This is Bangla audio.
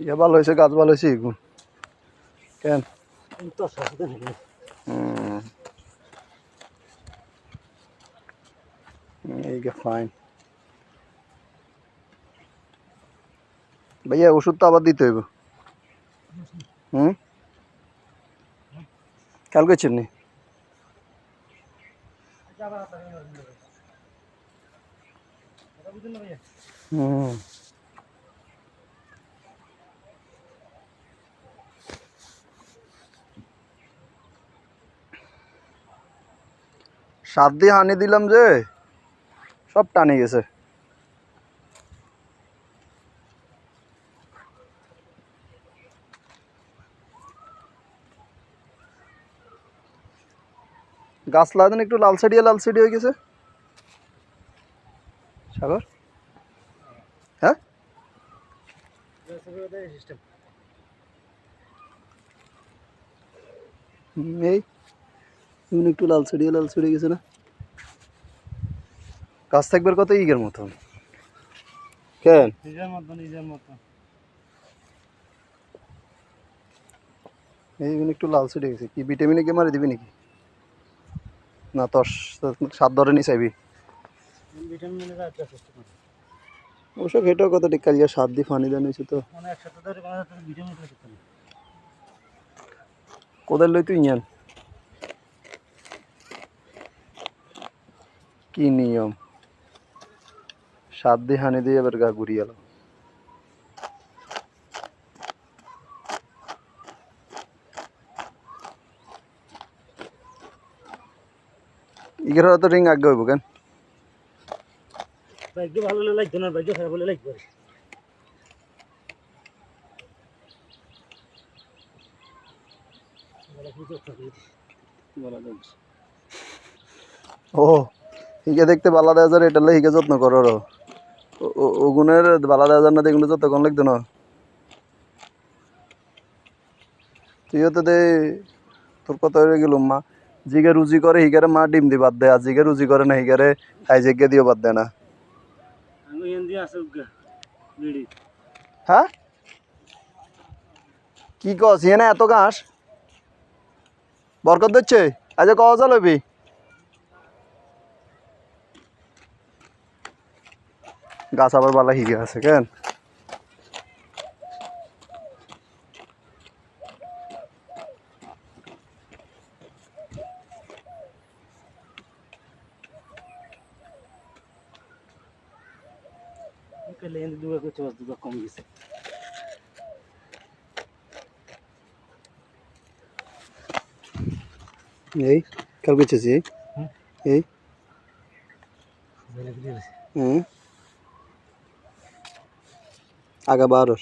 ইয়ে ভালো হয়েছে গাছ ভালো হয়েছে এগুন কেন তোর সাথে নাকি হুম এই গে ফাইন ভাইয়া ওষুধ তো আবার দিতে হইব হুম কালকে চিনি হুম সাত দিয়ে হানি দিলাম যে, সব টানে গেছে। গাছ লাগান একটু লাল সাইডিয়ে লাল সাইডি হয়ে গেছে। সাগর? হ্যাঁ? এই এমনি একটু লাল সাইডিয়ে লাল সাইডে গেছে না? গাছ থাকবার কত ইগের মতন? কেন? নিজের এই একটু লাল সাইডে গেছে। কি ভিটামিনে কে মারি দিবি নাকি? না তোর সাত ধরে নি চাইবি অবশ্য খেটেও কত ঠিক কালিয়া সাত দিয়ে ফানি দেন হয়েছে তো। মানে কোদাল লই তুই ইয়ান কি নিয়ম? সাত দিয়ে হানি দিয়ে এবার গা ঘুরিয়ে গেল ইগের তো রিং আগে হইব কেন? বাইক ভালো লাগতো না বাইক খারাপ হলে লাগবে ও। হিগে দেখতে বালা দেওয়া যায় এটা হিগে যত্ন করো ওগুনের বালা দেওয়া যায় না দেখলে যতক্ষণ লাগতো না। তুইও তো দে তোর কথা হয়ে গেল মা। জিগে রুজি করে হিগারে মা ডিম দি বাদ দেয়। আর জিগে রুজি করে না হিগারে খাই জেগে দিও বাদ দেয় না। এন হ্যাঁ? কি কস ইয়ে না এত ঘাস? বরকত দিচ্ছে? আজ কওয়া চালবি গাছ আবার বালা হিগে আছে কেন? লেন দুয়া করছে বাস কম গেছে। এই কালকে চেয়েছি এই। এই। হুম। আগা বারোর